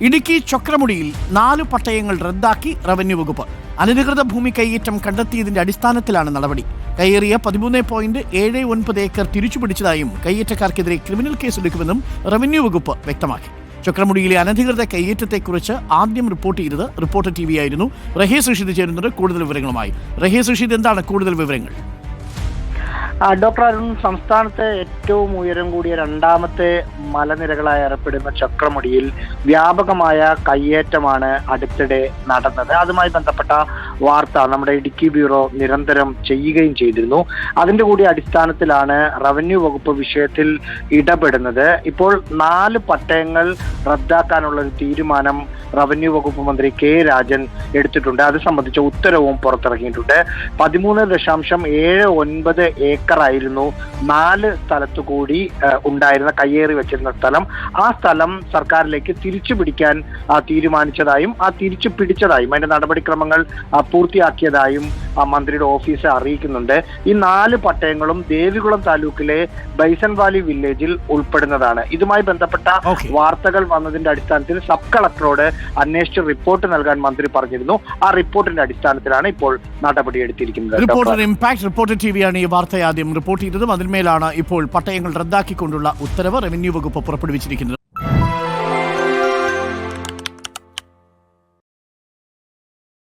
ഇടുക്കി ചക്രമുടിയിൽ നാല് പട്ടയങ്ങൾ റദ്ദാക്കി റവന്യൂ വകുപ്പ്. അനധികൃത ഭൂമി കൈയേറ്റം കണ്ടെത്തിയതിന്റെ അടിസ്ഥാനത്തിലാണ് നടപടി. കയ്യേറിയ പതിമൂന്ന് പോയിന്റ് ഏഴ് ഒൻപത് ഏക്കർ തിരിച്ചുപിടിച്ചതായും കയ്യേറ്റക്കാർക്കെതിരെ ക്രിമിനൽ കേസ് കേസെടുക്കുമെന്നും റവന്യൂ വകുപ്പ് വ്യക്തമാക്കി. ചക്രമുടിയിലെ അനധികൃത കയ്യേറ്റത്തെക്കുറിച്ച് ആദ്യം റിപ്പോർട്ട് ചെയ്തത് റിപ്പോർട്ടർ ടി വി ആയിരുന്നു. റഹീസ് റഷീദ് ചേരുന്നത് കൂടുതൽ വിവരങ്ങളുമായി. റഹീസ് റഷീദ് എന്താണ് കൂടുതൽ വിവരങ്ങൾ? ഡോക്ടർ അരുൺ സംസ്ഥാനത്തെ ഏറ്റവും ഉയരം കൂടിയ രണ്ടാമത്തെ മലനിരകളായി അറിയപ്പെടുന്ന ചക്രമുടിയിൽ വ്യാപകമായ കയ്യേറ്റമാണ് അടുത്തിടെ നടന്നത്. അതുമായി ബന്ധപ്പെട്ട വാർത്ത നമ്മുടെ ഇടുക്കി ബ്യൂറോ നിരന്തരം ചെയ്യുകയും ചെയ്തിരുന്നു. അതിന്റെ കൂടി അടിസ്ഥാനത്തിലാണ് റവന്യൂ വകുപ്പ് വിഷയത്തിൽ ഇടപെടുന്നത്. ഇപ്പോൾ നാല് പട്ടയങ്ങൾ റദ്ദാക്കാനുള്ള ഒരു തീരുമാനം റവന്യൂ വകുപ്പ് മന്ത്രി കെ രാജൻ എടുത്തിട്ടുണ്ട്. അത് സംബന്ധിച്ച ഉത്തരവും പുറത്തിറങ്ങിയിട്ടുണ്ട്. പതിമൂന്ന് ദശാംശം ഏഴ് ഒൻപത് ഏക്കറായിരുന്നു നാല് സ്ഥലത്തു കൂടി ഉണ്ടായിരുന്ന കയ്യേറി വെച്ചിരുന്ന സ്ഥലം. ആ സ്ഥലം സർക്കാരിലേക്ക് തിരിച്ചു പിടിക്കാൻ തീരുമാനിച്ചതായും ആ തിരിച്ചു പിടിച്ചതായും അതിന്റെ നടപടിക്രമങ്ങൾ പൂർത്തിയാക്കിയതായും ആ, മന്ത്രിയുടെ ഓഫീസ് അറിയിക്കുന്നുണ്ട്. ഈ നാല് പട്ടയങ്ങളും ദേവികുളം താലൂക്കിലെ ബൈസൺ വാലി വില്ലേജിൽ ഉൾപ്പെടുന്നതാണ്. ഇതുമായി ബന്ധപ്പെട്ട വാർത്തകൾ വന്നതിന്റെ അടിസ്ഥാനത്തിൽ സബ് കളക്ടറോട് അന്വേഷിച്ച് റിപ്പോർട്ട് നൽകാൻ മന്ത്രി പറഞ്ഞിരുന്നു. ആ റിപ്പോർട്ടിന്റെ അടിസ്ഥാനത്തിലാണ് ഇപ്പോൾ നടപടിയെടുത്തിരിക്കുന്നത്. റിപ്പോർട്ടർ ഇമ്പാക്ട് റിപ്പോർട്ടർ ടി വിയാണ് ഈ വാർത്ത ആദ്യം റിപ്പോർട്ട് ചെയ്തതും അതിന്മേലാണ് ഇപ്പോൾ പട്ടയങ്ങൾ റദ്ദാക്കിക്കൊണ്ടുള്ള ഉത്തരവ് റവന്യൂ വകുപ്പ് പുറപ്പെടുവിച്ചിരിക്കുന്നത്.